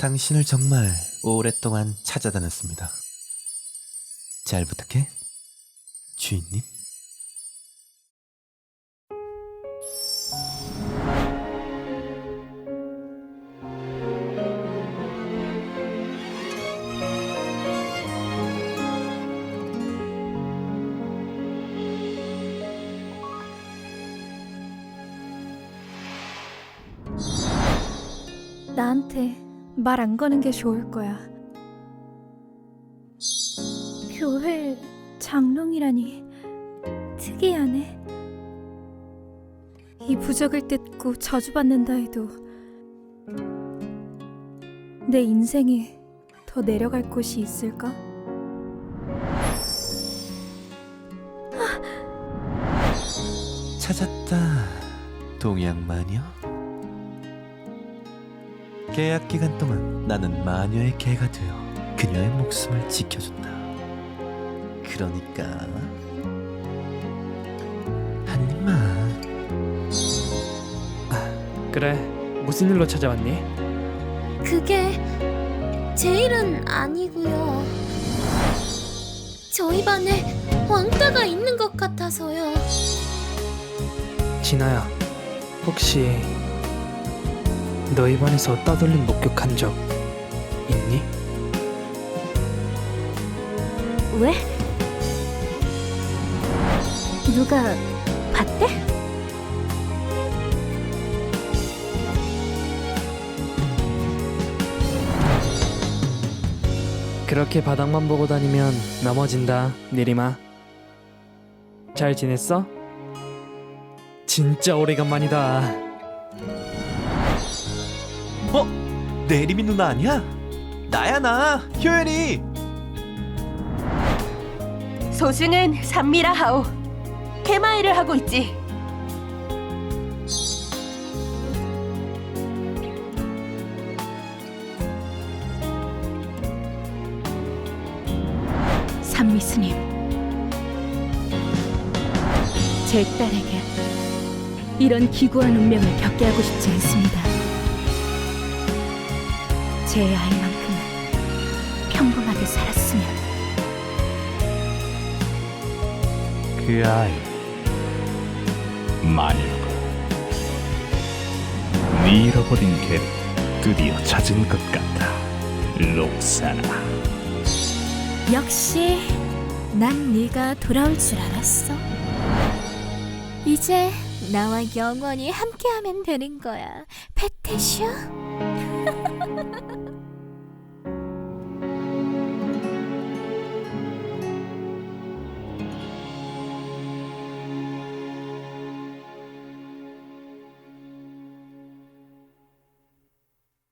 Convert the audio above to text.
당신을 정말 오랫동안 찾아다녔습니다. 잘 부탁해, 주인님. 나한테 말 안 거는 게 좋을 거야. 교회 장롱이라니 특이하네. 이 부적을 뜯고 저주받는다 해도 내 인생에 더 내려갈 곳이 있을까? 찾았다, 동양 마녀. 계약 기간 동안 나는 마녀의 개가 되어 그녀의 목숨을 지켜준다. 그러니까 한 입만. 그래 무슨 일로 찾아왔니? 그게 제 일은 아니고요. 저희 반에 왕따가 있는 것 같아서요. 진아야 혹시 너희 반에서 따돌림 목격한 적 있니? 왜? 누가 봤대? 그렇게 바닥만 보고 다니면 넘어진다 내리마 잘 지냈어? 진짜 오래간만이다 어? 내림이 누나 아니야? 나야 나, 효연이. 소승은 산미라 하오. 테마일을 하고 있지. 산미 스님, 제 딸에게 이런 기구한 운명을 겪게 하고 싶지 않습니다. 제 아이만큼은 평범하게 살았으면. 그 아이 마녀가 네 잃어버린 개 드디어 찾은 것 같다 록사나 역시 난 네가 돌아올 줄 알았어. 이제 나와 영원히 함께하면 되는 거야, 페테슈.